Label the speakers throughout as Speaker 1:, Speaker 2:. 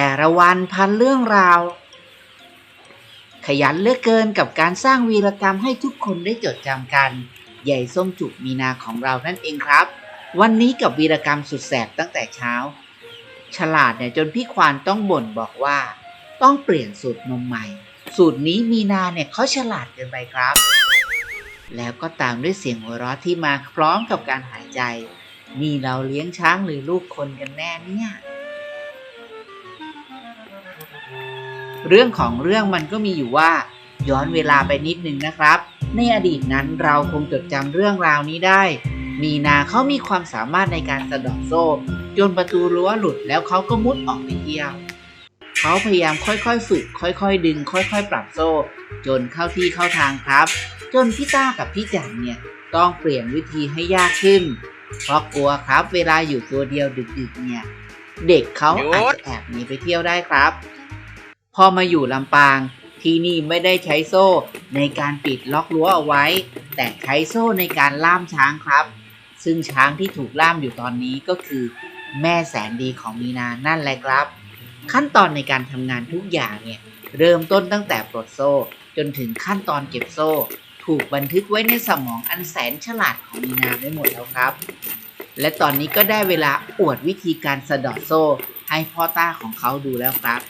Speaker 1: แต่ละวันพันเรื่องราว ขยันเหลือกเกินกับการสร้างวีรกรรมให้ทุกคนได้จดจำกัน ใหญ่ส้มจุกมีนาของเรานั่นเองครับ วันนี้กับวีรกรรมสุดแสบตั้งแต่เช้า ฉลาดเนี่ยจนพี่ควานต้องบ่นบอกว่า ต้องเปลี่ยนสูตรนมใหม่ สูตรนี้มีนาเนี่ยเขาฉลาดเกินไปครับ แล้วก็ตามด้วยเสียงหัวเราะที่มาพร้อมกับการหายใจนี่เราเลี้ยงช้างหรือลูกคนกันแน่เนี่ย เรื่องของเรื่องมันก็มีอยู่ว่า ย้อนเวลาไปนิดนึงนะครับ ในอดีตนั้นเราคงจดจำเรื่องราวนี้ได้ มีนาเขามีความสามารถในการสะดอกโซ่ จนประตูรั้วหลุดแล้วเขาก็มุดออกไปเที่ยวเขาพยายามค่อยๆ ฝึก ค่อยๆ ดึง ค่อยๆ ปรับโซ่ จนเข้าที่เข้าทางครับ จนพี่ต้ากับพี่จันเนี่ยต้องเปลี่ยนวิธีให้ยากขึ้น เพราะกลัวครับเวลาอยู่ตัวเดียวดึกๆเนี่ย เด็กเขาอาจจะแอบหนีไปเที่ยวได้ครับ พอมาอยู่ลำปาง ที่นี่ไม่ได้ใช้โซ่ในการปิดล็อกรั้วเอาไว้ แต่ใช้โซ่ในการล่ามช้างครับ ซึ่งช้างที่ถูกล่ามอยู่ตอนนี้ก็คือ แม่แสนดีของมีนานั่นแหละครับ ขั้นตอนในการทำงานทุกอย่างเนี่ยเริ่มต้นตั้งแต่ปลดโซ่ จนถึงขั้นตอนเก็บโซ่ ถูกบันทึกไว้ในสมองอันแสนฉลาดของมีนาไว้หมดแล้วครับ และตอนนี้ก็ได้เวลาอวดวิธีการสะดอกโซ่ให้พ่อต้าของเขาดูแล้วครับ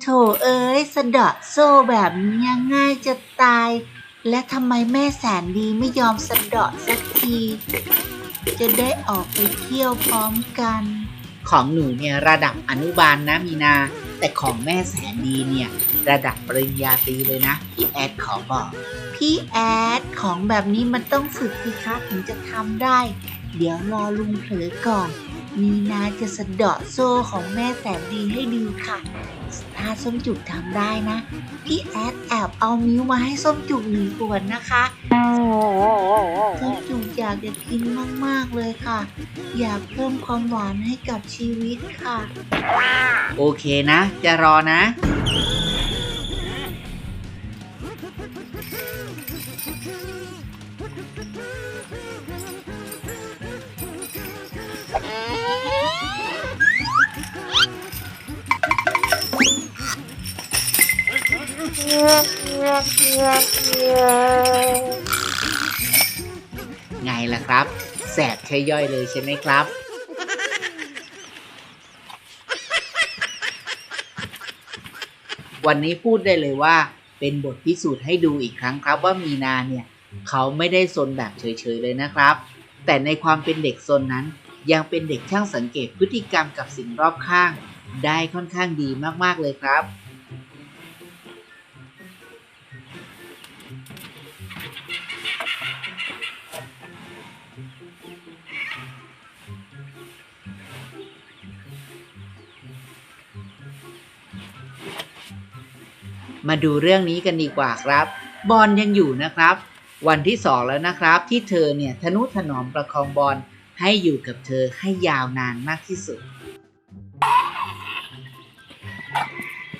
Speaker 1: โถเอ้ยสะเดาะโซ่แบบนี้ง่ายจะตาย และทำไมแม่แสนดีไม่ยอมสะเดาะสักที จะได้ออกไปเที่ยวพร้อมกัน ของหนูเนี่ยระดับอนุบาลนะมีนา แต่ของแม่แสนดีเนี่ย ระดับปริญญาตรีเลยนะ พี่แอดขอบอก พี่แอดของแบบนี้มันต้องฝึกสิคะถึงจะทำได้ เดี๋ยวรอลุงเผลอก่อน มีนาจะสะเดาะโซ่ของแม่แสนดีให้ดูค่ะ ถ้าส้มจุกทำได้นะ พี่แอดแอบเอามิ้วมาให้ส้มจุกหนึ่งขวดนะคะส้มจุกอยากจะกินมากๆเลยค่ะ อยากเพิ่มความหวานให้กับชีวิตค่ะ โอเคนะ จะรอนะ ไงล่ะครับ แสบใช่ย่อยเลยใช่ไหมครับ วันนี้พูดได้เลยว่า เป็นบทพิสูจน์ให้ดูอีกครั้งครับว่ามีนาเนี่ย เขาไม่ได้ซนแบบเฉยๆเลยนะครับ แต่ในความเป็นเด็กซนนั้น ยังเป็นเด็กช่างสังเกตพฤติกรรมกับสิ่งรอบข้าง ได้ค่อนข้างดีมากๆเลยครับ มาดูเรื่องนี้กันดีกว่าครับ บอลยังอยู่นะครับ วันที่สองแล้วนะครับ ที่เธอเนี่ยทนุถนอมประคองบอลให้อยู่กับเธอให้ยาวนานมากที่สุด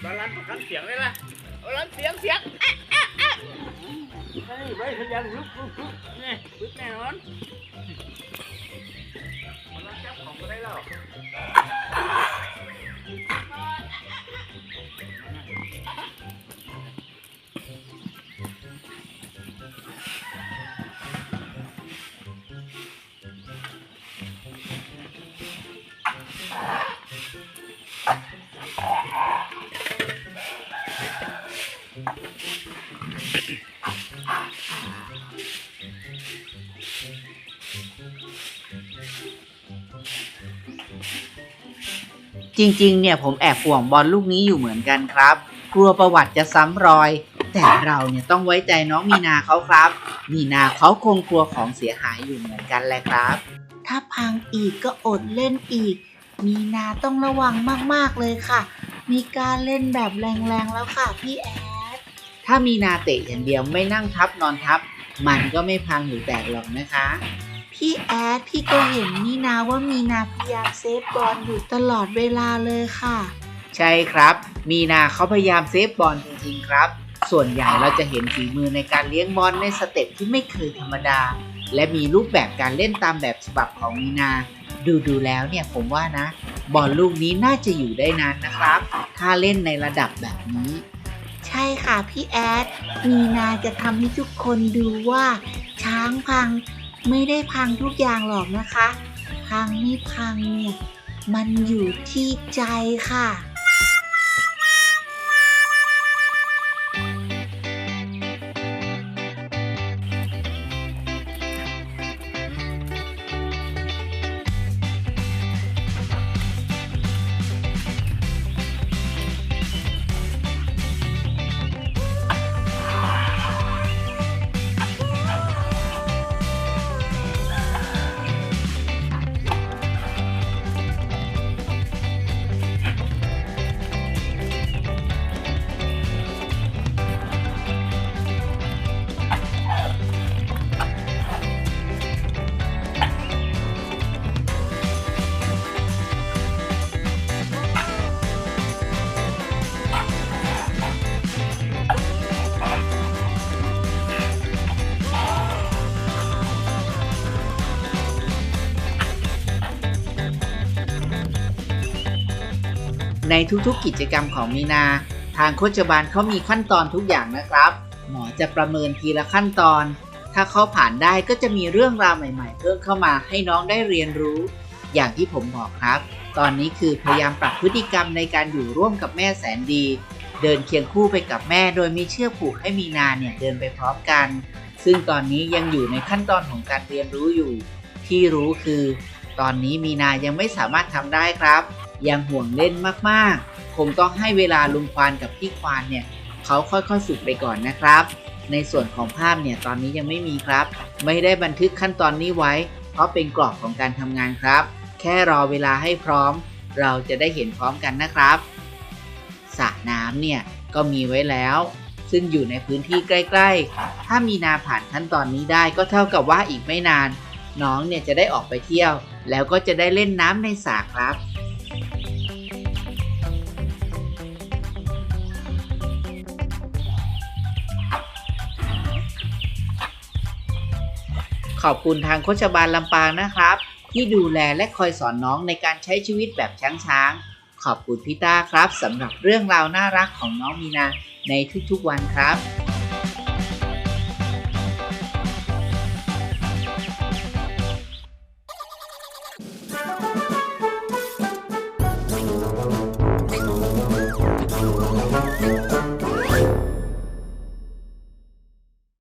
Speaker 2: บาลานซ์ประกันเสียงเลยล่ะบาลานซ์เสียงเสียงอะอะอะเฮ้ยไว้ขยันลุกลุกลุกนี่ลุกแน่นอนบาลานซ์จับของก็ได้แล้ว
Speaker 1: จริงๆ เนี่ยผมแอบห่วงบอลลูกนี้อยู่เหมือนกันครับ กลัวประวัติจะซ้ำรอย แต่เราเนี่ยต้องไว้ใจน้องมีนาเขาครับ มีนาเขาคงกลัวของเสียหายอยู่เหมือนกันแหละครับ ถ้าพังอีกก็อดเล่นอีก มีนาต้องระวังมากๆเลยค่ะ มีการเล่นแบบแรงๆแล้วค่ะพี่แอด ถ้ามีนาเตะอย่างเดียวไม่นั่งทับนอนทับ มันก็ไม่พังหรือแตกหรอกนะคะ พพี่แอดพี่ก็เห็นนี่นาว่ามีนาพยายามเซฟบอลอยู่ตลอดเวลาเลยค่ะ ใช่ครับ มีนาเขาพยายามเซฟบอลจริงๆครับ ส่วนใหญ่เราจะเห็นฝีมือในการเลี้ยงบอลในสเต็ปที่ไม่เคยธรรมดา และมีรูปแบบการเล่นตามแบบฉบับของมีนา ดูดูๆแล้วเนี่ยผมว่านะ บอลลูกนี้น่าจะอยู่ได้นานนะครับ ถ้าเล่นในระดับแบบนี้ ใช่ค่ะพี่แอด มีนาจะทำให้ทุกคนดูว่า ช้างพัง ไม่ได้พังทุกอย่างหรอกนะคะ พังไม่พังเนี่ย มันอยู่ที่ใจค่ะ ในทุกๆกิจกรรมของมีนา ทางโคชบาลเขามีขั้นตอนทุกอย่างนะครับ หมอจะประเมินทีละขั้นตอน ถ้าเขาผ่านได้ก็จะมีเรื่องราวใหม่ ๆ เพิ่มเข้ามาให้น้องได้เรียนรู้ อย่างที่ผมบอกครับ ตอนนี้คือพยายามปรับพฤติกรรมในการอยู่ร่วมกับแม่แสนดี เดินเคียงคู่ไปกับแม่ โดยมีเชือกผูกให้มีนาเนี่ยเดินไปพร้อมกัน ซึ่งตอนนี้ยังอยู่ในขั้นตอนของการเรียนรู้อยู่ ที่รู้คือ ตอนนี้มีนายังไม่สามารถทำได้ครับ ยังห่วงเล่นมากๆ คงต้องให้เวลาลุงควานกับพี่ควานเนี่ยเขาค่อยๆฝึกไปก่อนนะครับ ในส่วนของภาพเนี่ยตอนนี้ยังไม่มีครับ ไม่ได้บันทึกขั้นตอนนี้ไว้ เพราะเป็นกรอบของการทำงานครับ แค่รอเวลาให้พร้อม เราจะได้เห็นพร้อมกันนะครับสระน้ำเนี่ยก็มีไว้แล้ว ซึ่งอยู่ในพื้นที่ใกล้ๆ ถ้ามีนาผ่านขั้นตอนนี้ได้ก็เท่ากับว่าอีกไม่นาน น้องเนี่ยจะได้ออกไปเที่ยว แล้วก็จะได้เล่นน้ำในสระครับ ขอบคุณทางโคชบาลลำปางนะครับ ที่ดูแลและคอยสอนน้องในการใช้ชีวิตแบบช้างช้างขอบคุณพี่ต้าครับสำหรับเรื่องราวน่ารักของน้องมีนาในทุกๆวันครับ